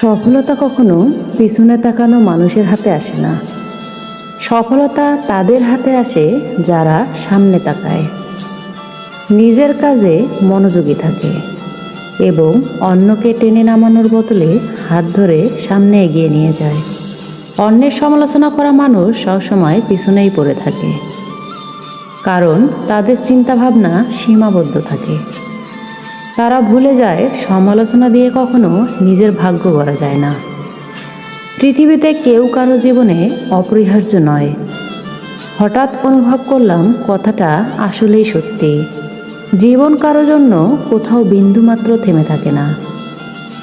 সফলতা কখনো পিছনে তাকানো মানুষের হাতে আসে না। সফলতা তাদের হাতে আসে যারা সামনে তাকায়। নিজের কাজে মনোযোগী থাকে এবং অন্যকে টেনে নামানোর বদলে হাত ধরে সামনে এগিয়ে নিয়ে যায়। অন্যের সমালোচনা করা মানুষ সবসময় পিছনেই পড়ে থাকে। কারণ তাদের চিন্তাভাবনা সীমাবদ্ধ থাকে। তারা ভুলে যায় সমালোচনা দিয়ে কখনো নিজের ভাগ্য গড়া যায় না। পৃথিবীতে কেউ কারও জীবনে অপরিহার্য নয়। হঠাৎ অনুভব করলাম কথাটা আসলেই সত্যি। জীবন কারও জন্য কোথাও বিন্দুমাত্র থেমে থাকে না।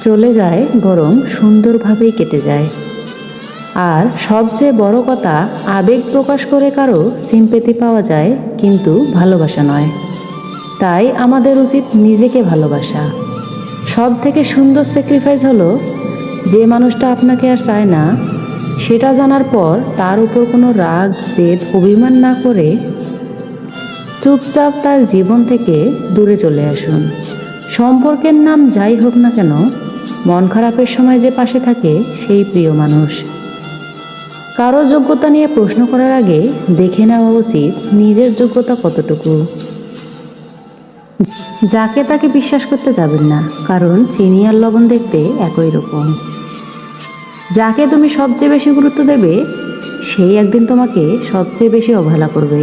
চলে যায় বরং সুন্দরভাবেই কেটে যায়। আর সবচেয়ে বড় কথা আবেগ প্রকাশ করে কারও সিম্পেতি পাওয়া যায় কিন্তু ভালোবাসা নয়। তাই আমাদের উচিত নিজেকে ভালোবাসা। সব থেকে সুন্দর স্যাক্রিফাইস হলো, যে মানুষটা আপনাকে আর চায় না, সেটা জানার পর তার উপর কোনো রাগ, জেদ, অভিমান না করে চুপচাপ তার জীবন থেকে দূরে চলে আসুন। সম্পর্কের নাম যাই হোক না কেন, মন খারাপের সময় যে পাশে থাকে সেই প্রিয় মানুষ। কারও যোগ্যতা নিয়ে প্রশ্ন করার আগে দেখে নেওয়া উচিত নিজের যোগ্যতা কতটুকু। যাকে তাকে বিশ্বাস করতে যাবেন না, কারণ চিনি আর লবণ দেখতে একই রকম। যাকে তুমি সবচেয়ে বেশি গুরুত্ব দেবে, সেই একদিন তোমাকে সবচেয়ে বেশি অবহেলা করবে।